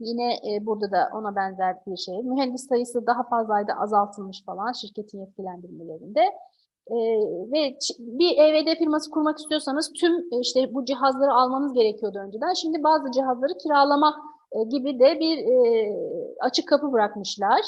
Yine e, burada da ona benzer bir şey. Mühendis sayısı daha fazlaydı, azaltılmış falan şirketin yetkilendirmelerinde. E, ve bir EVD firması kurmak istiyorsanız tüm e, işte bu cihazları almanız gerekiyordu önceden. Şimdi bazı cihazları kiralama e, gibi de bir e, açık kapı bırakmışlar.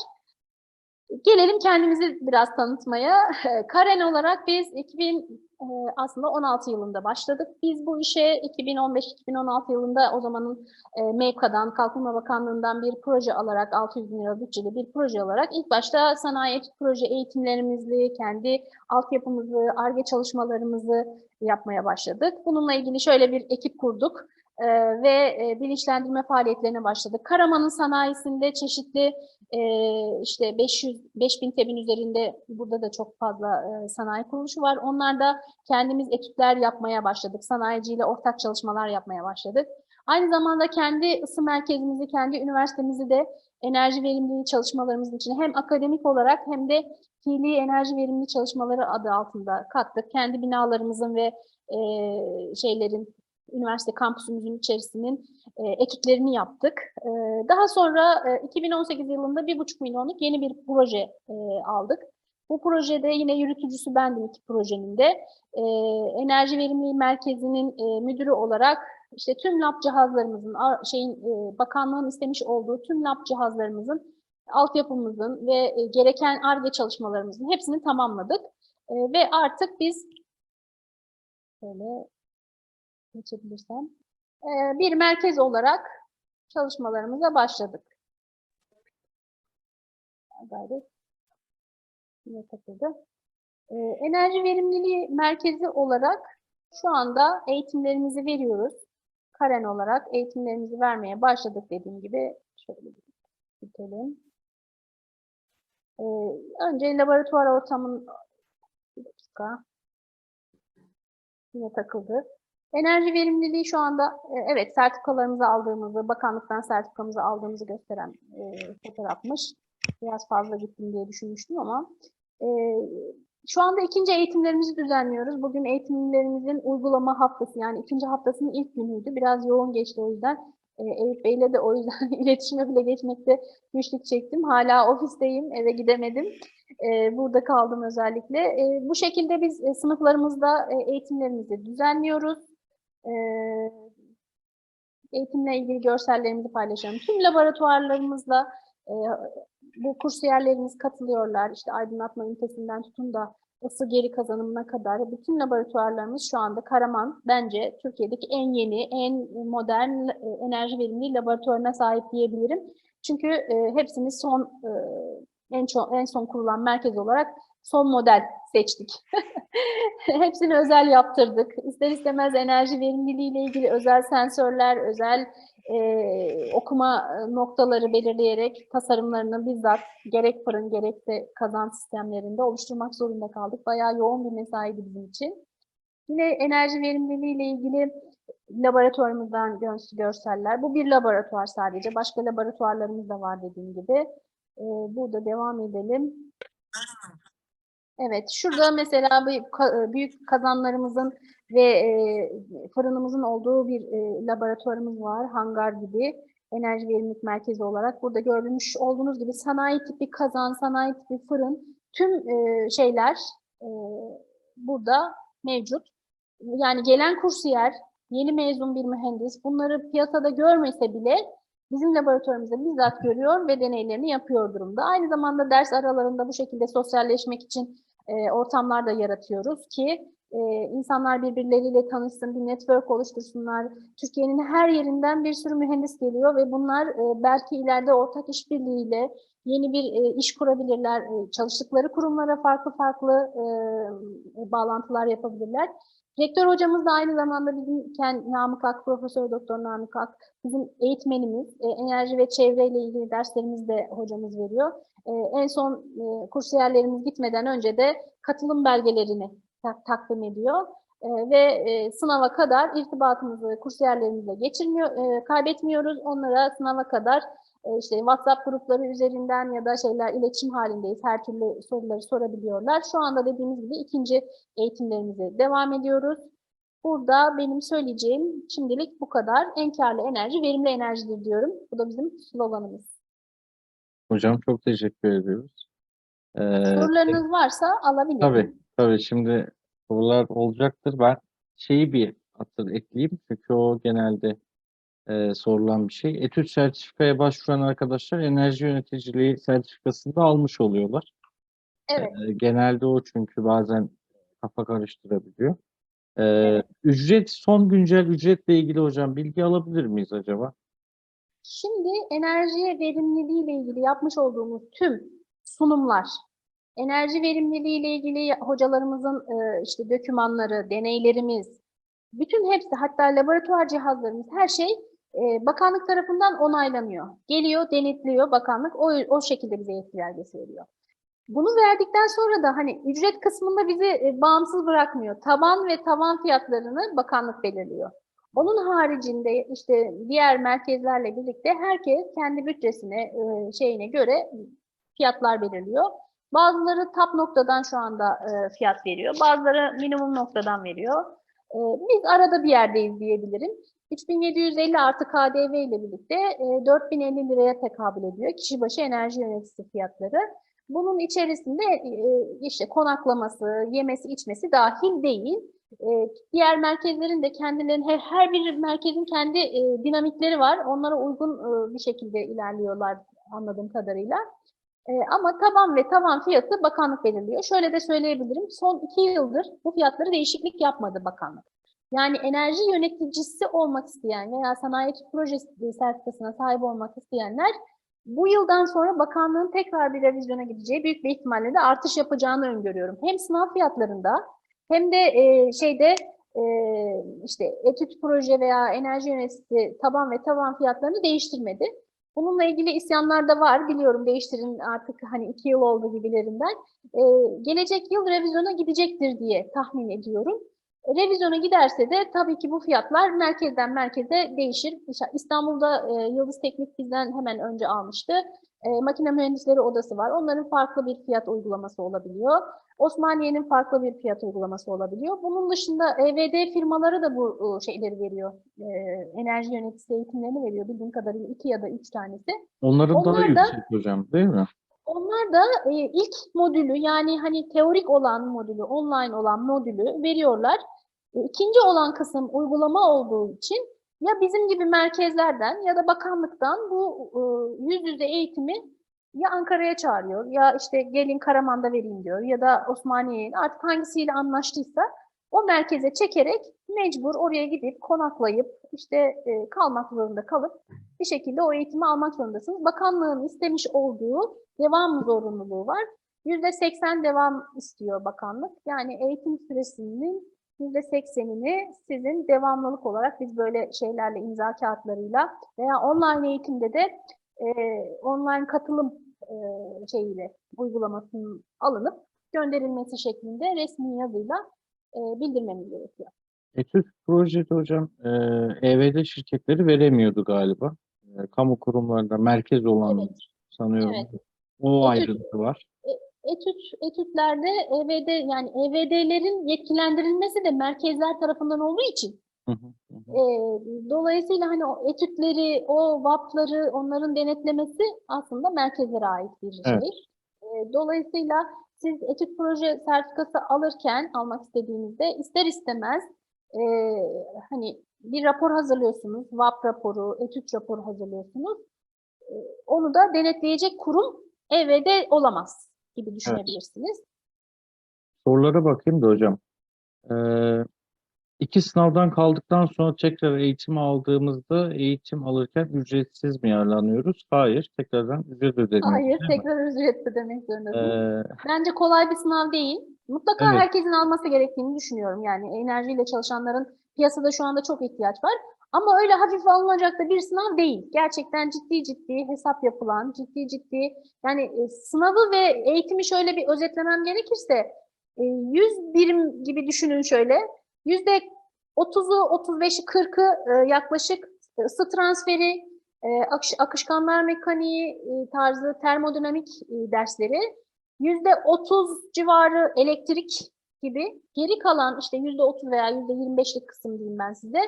Gelelim kendimizi biraz tanıtmaya. Karen olarak biz 2000 e, aslında 16 yılında başladık. Biz bu işe 2015-2016 yılında o zamanın e, MEVKA'dan, Kalkınma Bakanlığı'ndan bir proje alarak, 600 bin lira bütçeli bir proje olarak ilk başta sanayi proje eğitimlerimizi, kendi altyapımızı, ARGE çalışmalarımızı yapmaya başladık. Bununla ilgili şöyle bir ekip kurduk e, ve e, bilinçlendirme faaliyetlerine başladık. Karaman'ın sanayisinde çeşitli e, işte 500 5000 TEB'in üzerinde burada da çok fazla e, sanayi kuruluşu var. Onlarda kendimiz etütler yapmaya başladık. Sanayiciyle ortak çalışmalar yapmaya başladık. Aynı zamanda kendi ısı merkezimizi, kendi üniversitemizi de enerji verimliliği çalışmalarımızın içine hem akademik olarak hem de fiili enerji verimli çalışmaları adı altında kattık. Kendi binalarımızın ve e, şeylerin üniversite kampüsümüzün içerisinin e, etütlerini yaptık. E, daha sonra e, 2018 yılında 1,5 milyonluk yeni bir proje e, aldık. Bu projede yine yürütücüsü bendim iki projenin de. E, Enerji Verimliliği Merkezi'nin e, müdürü olarak işte tüm lab cihazlarımızın, şeyin e, bakanlığın istemiş olduğu tüm lab cihazlarımızın, altyapımızın ve e, gereken ARGE çalışmalarımızın hepsini tamamladık. E, ve artık biz şöyle geçebilirsem e, bir merkez olarak çalışmalarımıza başladık. Gayret yine takıldı. E, enerji verimliliği merkezi olarak şu anda eğitimlerimizi veriyoruz. Karen olarak eğitimlerimizi vermeye başladık dediğim gibi. Şöyle bir bitelim. E, önce laboratuvar ortamın bir dakika. Yine takıldı. Enerji verimliliği şu anda e, evet sertifikalarımızı aldığımızı, bakanlıktan sertifikamızı aldığımızı gösteren e, fotoğrafmış. Biraz fazla gittim diye düşünmüştüm ama e, şu anda ikinci eğitimlerimizi düzenliyoruz. Bugün eğitimlerimizin uygulama haftası yani ikinci haftasının ilk günüydü. Biraz yoğun geçti o yüzden. E, Eyüp Bey'le de o yüzden iletişime bile geçmekte güçlük çektim. Hala ofisteyim, eve gidemedim. E, burada kaldım özellikle. E, bu şekilde biz e, sınıflarımızda e, eğitimlerimizi düzenliyoruz. E, eğitimle ilgili görsellerimizi paylaşıyorum. Tüm laboratuvarlarımızla e, bu kursiyerlerimiz katılıyorlar. İşte aydınlatma ünitesinden tutun da ısı geri kazanımına kadar bütün laboratuvarlarımız şu anda Karaman bence Türkiye'deki en yeni, en modern e, enerji verimli laboratuvarına sahip diyebilirim. Çünkü e, hepsini son e, en çok en son kurulan merkez olarak son model seçtik. Hepsini özel yaptırdık. İster istemez enerji verimliliği ile ilgili özel sensörler, özel e, okuma noktaları belirleyerek tasarımlarını bizzat gerek fırın gerekse kazan sistemlerinde oluşturmak zorunda kaldık. Bayağı yoğun bir mesaiydi bizim için. Yine enerji verimliliği ile ilgili laboratuvarımızdan gö- görseller. Bu bir laboratuvar sadece. Başka laboratuvarlarımız da var dediğim gibi. Ee, burada devam edelim. Evet, şurada mesela ka- büyük kazanlarımızın ve e, fırınımızın olduğu bir e, laboratuvarımız var, hangar gibi enerji verimlilik merkezi olarak. Burada görmüş olduğunuz gibi sanayi tipi kazan, sanayi tipi fırın, tüm e, şeyler e, burada mevcut. Yani gelen kursiyer, yeni mezun bir mühendis bunları piyasada görmese bile bizim laboratuvarımızda bizzat görüyor ve deneylerini yapıyor durumda. Aynı zamanda ders aralarında bu şekilde sosyalleşmek için e, ortamlar da yaratıyoruz ki e, insanlar birbirleriyle tanışsın, bir network oluştursunlar. Türkiye'nin her yerinden bir sürü mühendis geliyor ve bunlar e, belki ileride ortak işbirliğiyle yeni bir e, iş kurabilirler. Çalıştıkları kurumlara farklı farklı bağlantılar yapabilirler. Rektör hocamız da aynı zamanda bizim Namık Ak, Profesör Doktor Namık Ak, bizim eğitmenimiz, e, enerji ve çevreyle ilgili derslerimiz de hocamız veriyor. E, en son e, kursiyerlerimiz gitmeden önce de katılım belgelerini tak- takdim ediyor. E, ve e, sınava kadar irtibatımızı kursiyerlerimizle geçirmiyor, e, kaybetmiyoruz. Onlara sınava kadar işte WhatsApp grupları üzerinden ya da şeyler iletişim halindeyiz. Her türlü soruları sorabiliyorlar. Şu anda dediğimiz gibi ikinci eğitimlerimize devam ediyoruz. Burada benim söyleyeceğim şimdilik bu kadar. En karlı enerji verimli enerjidir diyorum. Bu da bizim sloganımız. Hocam çok teşekkür ediyoruz. Ee, Sorularınız varsa alabilirim. tabii, tabii şimdi sorular olacaktır. Ben şeyi bir hatır ekleyeyim çünkü o genelde e, sorulan bir şey. Etüt sertifikaya başvuran arkadaşlar enerji yöneticiliği sertifikasını da almış oluyorlar. Evet. Ee, genelde o çünkü bazen kafa karıştırabiliyor. Ee, ücret, son güncel ücretle ilgili hocam bilgi alabilir miyiz acaba? Şimdi enerji verimliliği ile ilgili yapmış olduğumuz tüm sunumlar, enerji verimliliği ile ilgili hocalarımızın e, işte dokümanları, deneylerimiz, bütün hepsi hatta laboratuvar cihazlarımız her şey e, bakanlık tarafından onaylanıyor. Geliyor, denetliyor bakanlık o, o şekilde bize yetki veriyor. Bunu verdikten sonra da hani ücret kısmında bizi e, bağımsız bırakmıyor. Taban ve tavan fiyatlarını bakanlık belirliyor. Onun haricinde işte diğer merkezlerle birlikte herkes kendi bütçesine, e, şeyine göre fiyatlar belirliyor. Bazıları tap noktadan şu anda e, fiyat veriyor. Bazıları minimum noktadan veriyor. Biz arada bir yerdeyiz diyebilirim. 3750 artı KDV ile birlikte e, 4050 liraya tekabül ediyor. Kişi başı enerji yöneticisi fiyatları. Bunun içerisinde e, işte konaklaması, yemesi, içmesi dahil değil. E, diğer merkezlerin de kendilerinin her, her bir merkezin kendi e, dinamikleri var. Onlara uygun e, bir şekilde ilerliyorlar anladığım kadarıyla. E, ama taban ve tavan fiyatı bakanlık belirliyor. Şöyle de söyleyebilirim. Son iki yıldır bu fiyatları değişiklik yapmadı bakanlık. Yani enerji yöneticisi olmak isteyen veya sanayi projesi sertifikasına sahip olmak isteyenler bu yıldan sonra bakanlığın tekrar bir revizyona gideceği büyük bir ihtimalle de artış yapacağını öngörüyorum. Hem sınav fiyatlarında hem de e, şeyde e, işte etüt proje veya enerji yöneticisi taban ve tavan fiyatlarını değiştirmedi. Bununla ilgili isyanlar da var. Biliyorum değiştirin artık hani iki yıl oldu gibilerinden. E, gelecek yıl revizyona gidecektir diye tahmin ediyorum. Revizyona giderse de tabii ki bu fiyatlar merkezden merkeze değişir. İstanbul'da e, Yıldız Teknik bizden hemen önce almıştı. E, makine mühendisleri odası var. Onların farklı bir fiyat uygulaması olabiliyor. Osmaniye'nin farklı bir fiyat uygulaması olabiliyor. Bunun dışında EVD firmaları da bu e, şeyleri veriyor. E, enerji yöneticisi eğitimlerini veriyor. Bildiğim kadarıyla iki ya da üç tanesi. Onların daha Onlar da- yüksek hocam değil mi? Onlar da e, ilk modülü yani hani teorik olan modülü, online olan modülü veriyorlar. E, İkinci olan kısım uygulama olduğu için ya bizim gibi merkezlerden ya da bakanlıktan bu e, yüz yüze eğitimi ya Ankara'ya çağırıyor ya işte gelin Karaman'da vereyim diyor ya da Osmaniye'ye artık hangisiyle anlaştıysa o merkeze çekerek mecbur oraya gidip konaklayıp işte e, kalmak zorunda kalıp bir şekilde o eğitimi almak zorundasınız. Bakanlığın istemiş olduğu devam zorunluluğu var. %80 devam istiyor bakanlık. Yani eğitim süresinin %80'ini sizin devamlılık olarak biz böyle şeylerle imza kağıtlarıyla veya online eğitimde de e, online katılım e, şeyiyle uygulamasının alınıp gönderilmesi şeklinde resmi yazıyla e, bildirmemiz gerekiyor. Etüt projede hocam e, EVD şirketleri veremiyordu galiba. E, kamu kurumlarında merkez olan Evet. sanıyorum. Evet. O ayrıntı var. Etüt, etütlerde EVD yani EVD'lerin yetkilendirilmesi de merkezler tarafından olduğu için Hı hı, hı hı. e, dolayısıyla hani o etütleri, o VAP'ları onların denetlemesi aslında merkezlere ait bir şey. Evet. E, dolayısıyla siz etüt proje sertifikası alırken almak istediğinizde ister istemez e, hani bir rapor hazırlıyorsunuz, VAP raporu, etüt raporu hazırlıyorsunuz. E, onu da denetleyecek kurum EVD olamaz gibi düşünebilirsiniz. Sorulara bakayım da hocam. Ee, iki sınavdan kaldıktan sonra tekrar eğitim aldığımızda eğitim alırken ücretsiz mi yararlanıyoruz? Hayır. Tekrardan ücret ödeniyoruz. Hayır, mi? tekrar ücret ödemek zorundasınız. Ee, Bence kolay bir sınav değil. Mutlaka Evet. herkesin alması gerektiğini düşünüyorum. Yani enerjiyle çalışanların piyasada şu anda çok ihtiyaç var. Ama öyle hafife alınacak da bir sınav değil. Gerçekten ciddi ciddi hesap yapılan, ciddi ciddi yani e, sınavı ve eğitimi şöyle bir özetlemem gerekirse e, 100 birim gibi düşünün şöyle. Yüzde 30'u, 35'i, 40'ı e, yaklaşık e, ısı transferi, e, akış- akışkanlar mekaniği e, tarzı termodinamik e, dersleri, yüzde 30 civarı elektrik gibi geri kalan işte yüzde otuz veya yüzde yirmi beşlik kısım diyeyim ben size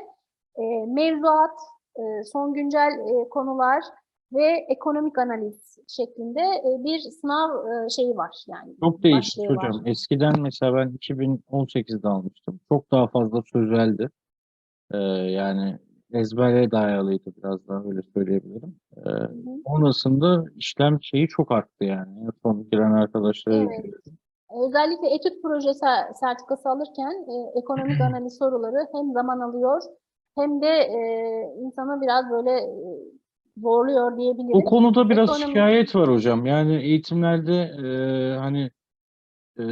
e, mevzuat, e, son güncel e, konular ve ekonomik analiz şeklinde e, bir sınav e, şeyi var yani. Çok değişti başlığı var. hocam. Eskiden mesela ben 2018'de almıştım. Çok daha fazla sözeldi. Ee, yani ezbere dayalıydı biraz daha öyle söyleyebilirim. Ee, Hı hı. sonrasında işlem şeyi çok arttı yani. En son giren arkadaşlara Evet. Özellikle etüt proje ser- sertifikası alırken e, ekonomik analiz soruları hem zaman alıyor hem de e, insanı biraz böyle e, zorluyor diyebiliriz. O konuda biraz Ekonomi- şikayet var hocam. Yani eğitimlerde e, hani e,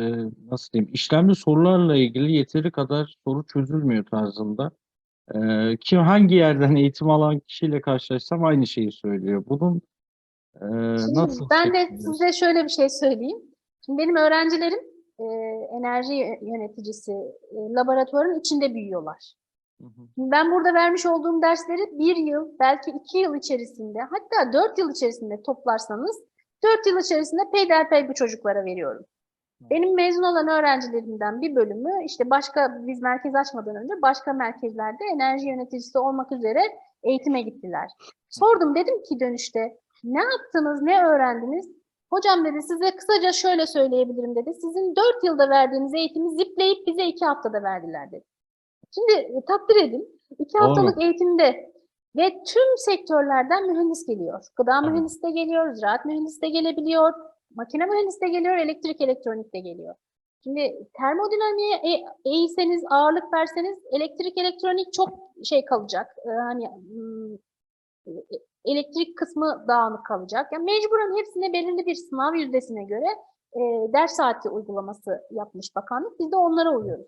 nasıl diyeyim işlemli sorularla ilgili yeteri kadar soru çözülmüyor tarzında. E, kim hangi yerden eğitim alan kişiyle karşılaşsam aynı şeyi söylüyor. Bunun e, Şimdi nasıl ben de size şöyle bir şey söyleyeyim. Şimdi benim öğrencilerim e, enerji yöneticisi e, laboratuvarın içinde büyüyorlar. Şimdi Ben burada vermiş olduğum dersleri bir yıl, belki iki yıl içerisinde, hatta dört yıl içerisinde toplarsanız, dört yıl içerisinde peyderpey bu çocuklara veriyorum. Benim mezun olan öğrencilerimden bir bölümü işte başka, biz merkez açmadan önce başka merkezlerde enerji yöneticisi olmak üzere eğitime gittiler. Sordum dedim ki dönüşte ne yaptınız, ne öğrendiniz? Hocam dedi size kısaca şöyle söyleyebilirim dedi. Sizin dört yılda verdiğiniz eğitimi zipleyip bize iki haftada verdiler dedi. Şimdi e, takdir edin. iki Doğru. haftalık eğitimde ve tüm sektörlerden mühendis geliyor. Gıda Evet. mühendisi de geliyor, ziraat mühendisi de gelebiliyor, makine mühendisi de geliyor, elektrik elektronik de geliyor. Şimdi termodinamiğe e- eğilseniz, ağırlık verseniz elektrik elektronik çok şey kalacak. Ee, hani e- elektrik kısmı dağınık kalacak. Yani mecburen hepsine belirli bir sınav yüzdesine göre e, ders saati uygulaması yapmış bakanlık. Biz de onlara uyuyoruz.